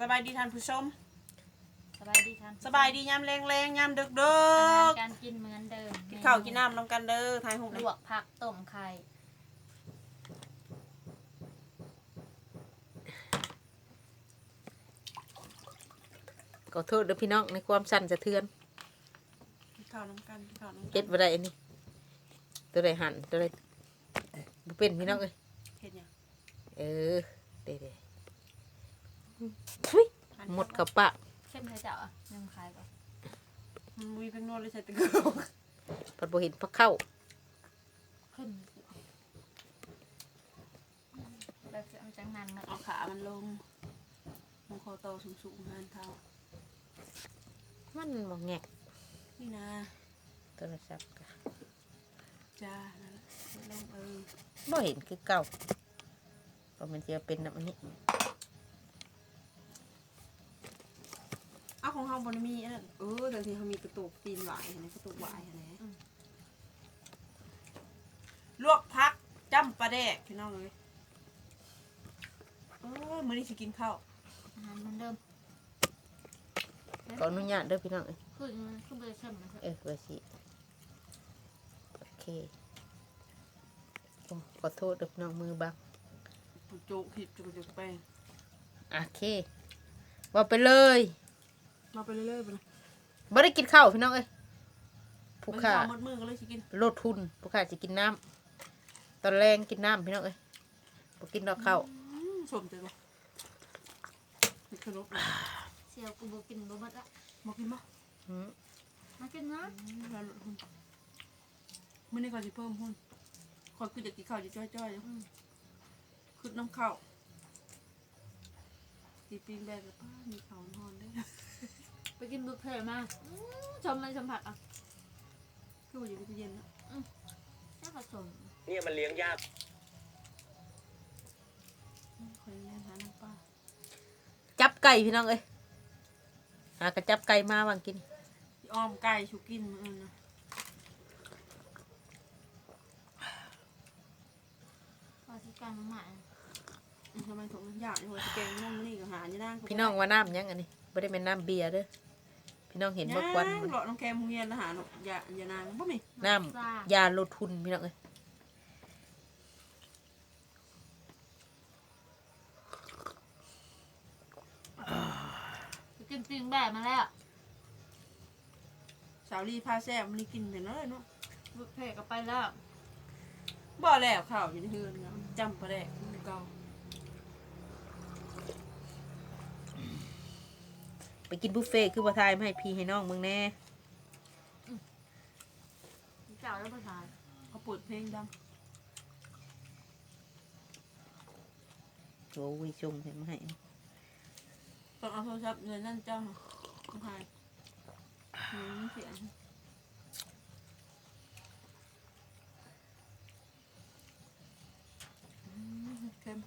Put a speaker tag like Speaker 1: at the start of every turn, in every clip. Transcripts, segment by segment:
Speaker 1: สบายดีท่านผู้ชม
Speaker 2: สบายดีท่าน
Speaker 1: สบายดียามแรงแรงๆยามดึกดึ
Speaker 2: อาหาร
Speaker 1: ก
Speaker 2: การกินเหมือนเดิม
Speaker 1: กินข้าวกินน้ำน้ำกันเด้อทายหุบ
Speaker 2: ล
Speaker 1: เลย ว
Speaker 2: กผักต้มไข่
Speaker 3: ขอโทษเด้อพี่น้องในความสั่นสะเทือน
Speaker 1: กินข้าวน้ำกันกินข้าวน้ำกั
Speaker 3: เฮ็ดบ่ได้อันนี้ ตัวใดหั่นตัวใดบ่เป็นพี่น้องเอ้ย
Speaker 1: เฮ็ดหยัง
Speaker 3: เออเด้ๆทุย หมดกับปาก
Speaker 2: เข้มใส่เจ้าอะนึ่งไข่ก่อน
Speaker 1: มันมีเป็นนวดเลยใส่ตะเกียบ
Speaker 3: พัดบ่เห็นพักเข้า
Speaker 2: ขึ้นแบบจะเอาจังนั้นมา
Speaker 1: เอาขามันลงมันคอโตสูงสูงๆหันเท้า
Speaker 3: มันบ่แงก
Speaker 1: นี่นะ
Speaker 3: โทรศัพท์ก็
Speaker 1: จ้านั่นแหละลงเออ
Speaker 3: บ่เห็นคือเก่าเพราะมันจะเป็นแบบนี้
Speaker 1: ของเฮาบ่ได้มีอันนั้นเออแต่ที่เฮามีกระตุกตีนหวายเห็นไหมกระตุกหวายเห็นไหมลวกพักจ้ำปลาแดกพี่น้องเลยเออมื้อนี้สิกินข้าว
Speaker 2: อาหารเหมือนเดิม
Speaker 3: ขออนุญาตเด้อพี่น้องเอ้ย
Speaker 2: ขึ้นขึ้นไปเข้มนะ
Speaker 3: เออเพื่อสิโอเคโอ้ขอโทษเด้อพี่น้องมือบัง
Speaker 1: โจกผิดจุกจุกแป้ง
Speaker 3: โอเคว่าไปเลย
Speaker 1: มาไปเรื่อยๆไปเลย
Speaker 3: บ่ได้กินข้าวพี่น้องเอ้ยผู้
Speaker 1: มัน
Speaker 3: ค่า
Speaker 1: ข้าวมดมือก็เลยสิกิน
Speaker 3: ลดทุนผู้ค่าจะกินน้ำตอนแรงกินน้ำพี่น้องเอ้ยบ่กินดอกข้าว
Speaker 1: อืมสมใจบ่มีขนม
Speaker 2: เสียวกูบอกินบ่หมดละ
Speaker 1: มากินบ่
Speaker 3: อืม
Speaker 2: มากินนะ
Speaker 1: อืมแล้วลดหุ้นมื้อนี้ก่อนสิเพิ่มหุ้นคอยคือจะกินข้าวจะจ้อยๆอยู่คือน้ำข้าวตีปีนแบบป้ามีข้าวนอนได้
Speaker 2: ไปกินบุฟเฟ่ต์มาอื้อชมมันชมผักอะ
Speaker 1: คือว่าอยู่ในตู้เย็นนะ
Speaker 2: น่าผสม
Speaker 4: เนี่ยมันเลี้ยงยาก
Speaker 1: คอยเลี้ยงหาน้ำป้า
Speaker 3: จับไก่พี่น้องเอ้ยหากระจับไก่มาวางกิน
Speaker 1: ที่อ้อมไก่ชูกินมื้ออื่นนะ
Speaker 2: ว่าที่การมาหมา
Speaker 1: อืมทำไมถุงมันยากอยู่ว่าสิแกงน้องมื้อนี้ก็หาอยู่นั่ง
Speaker 3: พี่น้องว่าน้ำหยังอันนี้บ่ได้เป็นน้ำเบียร์เด้อ พี่น้องเห็นบ่ควัน
Speaker 1: ย่าง
Speaker 3: มัน
Speaker 1: หลอดน้องแกมโรงเรียนแล้วหาหนกอย่าอย่านางบ่มี
Speaker 3: น้
Speaker 2: จ้าำ
Speaker 3: ยาลดทุนพี่น้องเอ้ย
Speaker 2: ไปกินปิงแบบมาแล้ว
Speaker 1: สาวรีพาแซ่บมันนี่กินแต่น้อยเนาะ
Speaker 2: บุฟเฟ่ต์ก็ไปแล้ว
Speaker 1: บ่แล้วข้าวอยู่ในเฮือนเนาะจำปลาแดกมันเก่า
Speaker 3: ไปกินบุฟเฟ่ต์คือบ่ทายมาให้พี่ให้น้องมึงแน่
Speaker 2: เจ้าแล้วภาษา
Speaker 1: เขาเปิดเพลงดัง
Speaker 3: โอ้ยชงให้มาให้
Speaker 1: ต้องเอาโทรศัพท์เงินนั่นเจ้ามาถ่ายอืมเสียงอืมเค็ม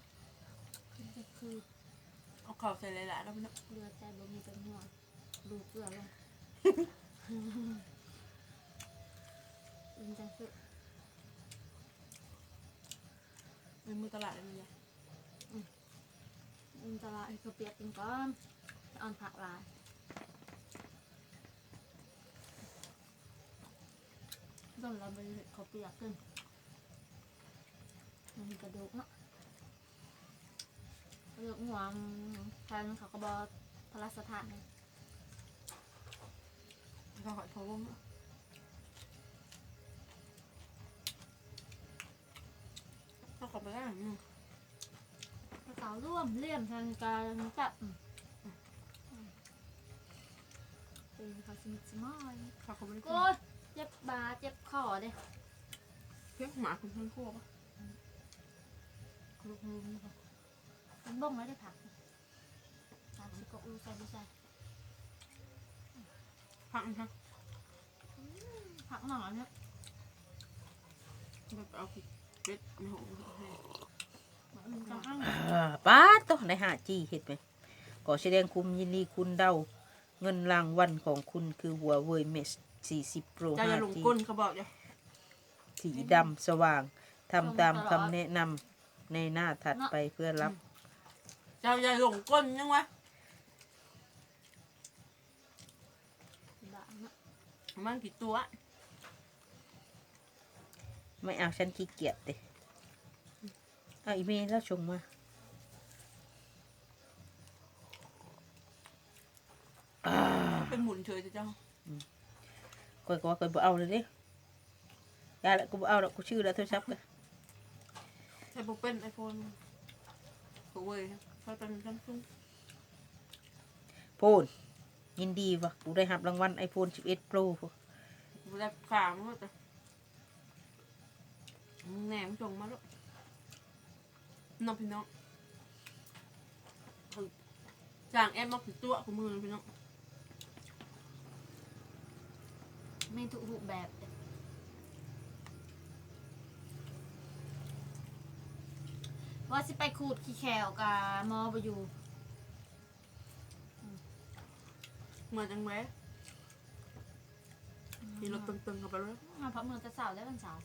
Speaker 2: ก็คือ
Speaker 1: เอาข้าวใส่หลายๆแล้วพี่เนาะ
Speaker 2: เรือใจบ่มีเป็นหัวดูเกลือลงอินจังคือ
Speaker 1: ในมือตลาดเลยมันเนี่ย
Speaker 2: อินตลาดกระเปียกกินก้อนอ่อนผักลายต้องเราไปเขาเปียกขึ้นมันมีกระดูกเนาะ กระดูกหัวมันแทนเขาก็บอกพระราชทานเลย
Speaker 1: เขาหอยพะวงเนาขอไปได้อืม
Speaker 2: กระเป๋าร่วมเลี่ยมแทนการจับเป็นเขาสมิทสมอย
Speaker 1: เขาขาไม่ได้กิน
Speaker 2: โอ้ยเจ็บบาเจ็บคอเด้
Speaker 1: เพี้ยหมาคุณพ่อนคั่วปะกรุบกรุบนี่ปะ
Speaker 2: มันบ้งแล้วได้ผักสามสิบกอูใส่ดูใส่
Speaker 1: พักนะคะ
Speaker 2: ผักหน่อเนี่ย
Speaker 1: แบบเอาผิดเป็ดในห้องให้
Speaker 2: มันจะอ้าง
Speaker 3: อ่าป้าดต้องในหาจีเห็ดไหมขอแสดงคุมยินดีคุณเดาเงินรางวัลของคุณคือหัวเว่ยเมส40 Pro
Speaker 1: เจ้าอย่าหลง
Speaker 3: 5G
Speaker 1: ก้นเขาบอกอย่า
Speaker 3: สีดำสว่างทำตามคำแนะนำในหน้าถัดไปเพื่อรับ
Speaker 1: เจ้าอย่าหลงก้นยังวะ
Speaker 2: บ้าเนาะ
Speaker 1: มันกี่ตัว
Speaker 3: ไม่เอาฉันขี้เกียจเด้เอาอีเมลแล้วชงมา อ่า
Speaker 1: เป็นหมุนเฉยแต่เจ้า
Speaker 3: ก่อยก็ว่าก่อยบ่เอาเลยเด้ยาละกูบ่เอาแล้วกูชื่อแล้วโทรศัพท์กัน
Speaker 1: ใช่ปุ๊เป็นไอโฟนกูเว้ยเขา เป็นซัมซุง
Speaker 3: โพนยินดีว่ะกูได้รับรางวัล iPhone 11 Pro พวก
Speaker 1: กูได้ข่าวมั้งแต่มึงแหนมจงมาลูกน้องพี่น้องจางแอมมาผิดตัวกูมือพี่น้อง
Speaker 2: ไม่ถูกรูปแบบ ว่าสิไปขูดขี้แขวกับมอบอยู่
Speaker 1: เหมือนจังแหวะมีรถตึงๆกันไปเลย
Speaker 2: มาพักมือจะสาวได้วันเสาร์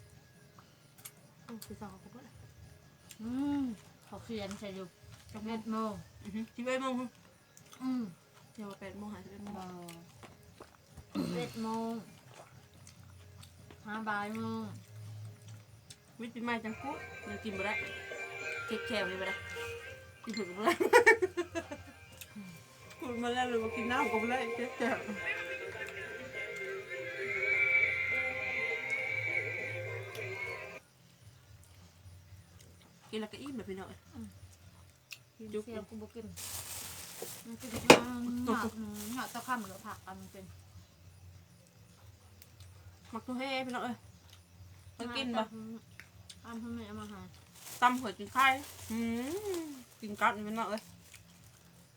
Speaker 1: อือพี่สาวเขาก็
Speaker 2: อืมเขาเขียนใส่อยู่จักเม็ดโมง
Speaker 1: อือฮึที่ไปโมง
Speaker 2: อืม
Speaker 1: เดี๋ยวแปดโมงหาสิบเอ็ดโมง
Speaker 2: บอเม็ดโมงห้าบ่ายโมง
Speaker 1: วิธีใหม่จังกูยังกินไม่ได้ เก็บแคลนี่ไม่ได้กินถึงไม่ได้คุณมาแล้วหรือว่ากินน้ำก็ไม่ได้เจ็บแคลกินแล้วก็อิ่มแบบพี่น้องจุ๊บ
Speaker 2: เสียกูบอกกินมันกินข้าวหนักหนักตะข้ามหรือผักอันมันเป็น
Speaker 1: มักตัวให้พี่น้องเอ้ยมากินบ่
Speaker 2: อันทำไมเอามาหา
Speaker 1: ตำหัวกินไข่อืมกินกัดพี่น้องเอ้ย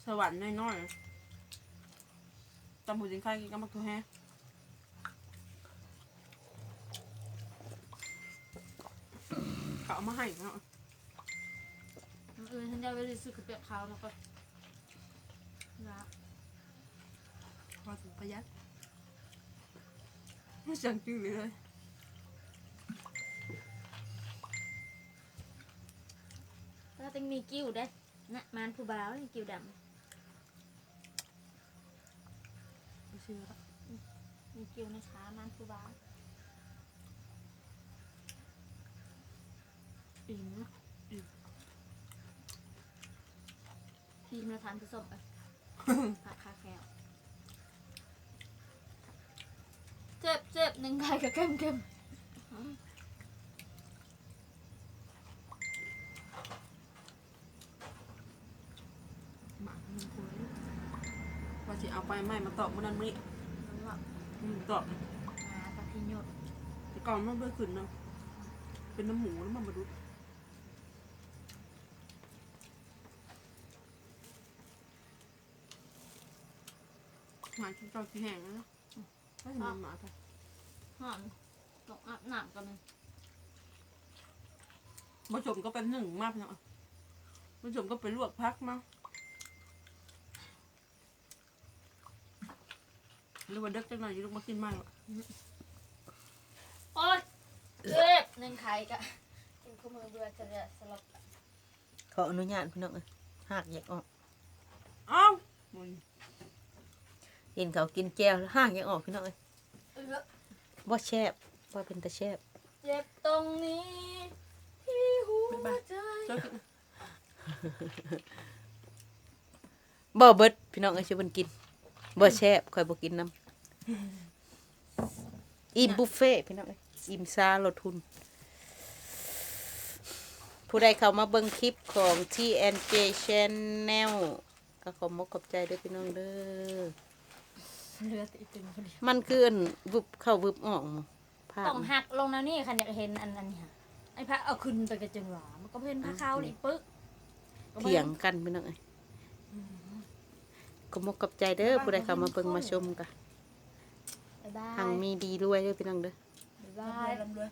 Speaker 1: สวรรค์น้อยๆตำหัวกินไข่กินกับมักตัวให้เขาเอามาให้พี่น้อง
Speaker 2: เออฉันจะไปซื้อกระเปียกขาวแล้วก็นะ
Speaker 1: พอถึงประหยัดไม่สั่งจืดเลย
Speaker 2: แล้วต้องมีกิ้วได้นะมันผู้บ่าวนี่กิ้วด
Speaker 1: ไม่เชื่อละำ
Speaker 2: มีกิ้วในขามันผู้บ่าว
Speaker 1: อิ่มนะ
Speaker 2: ทีมเราทานผสมไป ผักคาแคลเจ็บเจ็บหนึ่งไข่กับเข้มเข้
Speaker 1: มามันคุยว่าจะเอาไปไม่มา ตอบมันนั่นนี่
Speaker 2: แล้วก็
Speaker 1: อืมตอบ
Speaker 2: หาตะพิญด
Speaker 1: แต่ก่อนมันเบื่อขึ้นเนาะเป็นน้ำหมูแล้วมันมาดูหมากินเจ้าที่แห้งแล้วเนาะถ้าจะมีหมาไป
Speaker 2: หอมตกอาบน้ำกันเลย
Speaker 1: ผสมก็เป็นหนึ่งมากเนาะผสมก็เป็นลวกพักมา หรือว่าเด็กจังหน่อยอยู่ลูกมากินมากหรอก
Speaker 2: โอ๊ยเจ็บหนึ่งไข่กะกินคู่มือเบื่อจะจะสลบ
Speaker 3: ขออนุญาตพี่น้องเอ้ยหากแยกออก
Speaker 1: เอ้าวมึง
Speaker 3: เห็นเขากินแก้วแล้วหากแยกออกพี่น้องเอ้ย
Speaker 2: เออ
Speaker 3: บ่แซ่บบ่เป็นตาแซ่บ
Speaker 2: เจ็บตรงนี้ ที่หัวใจ
Speaker 1: เจ้ากิน
Speaker 3: บ่เบิดพี่น้องเอ้ยสิเพิ่นกินบ่แซ่บข่อยบ่กินนํ อิ่มบุฟเฟ่ต์พี่น้องเอ้ยอิ่มซาลดทุน ผู้ใดเข้ามาเบิ่งคลิปของ TNJ Channel ก็ขอมกขอบใจเด้อพี่น้องเด้อ
Speaker 2: เลือดอีกตึงคนเดียว
Speaker 3: มันคืออันวุบเข้าวุบออกมาภาพ
Speaker 2: ต้องหักลงแล้วนี่คันอยากเห็นอันอันนี้ค่ะไอ้พระเอาขึ้นไปกระจึงหวามันก็เพ่นพระเข้านี่ปึ๊ก
Speaker 3: เถียงกันพี่น้องเอ้ยขอมกขอบใจเด้อผู้ใดเข้ามาเบิ่งมาชมกัน
Speaker 2: บ๊ายบาย
Speaker 3: ทางมีดีรวยเด้อพี่น้องเด้อ
Speaker 2: บ๊ายบา
Speaker 1: ได้
Speaker 2: ย
Speaker 1: ลำด้วย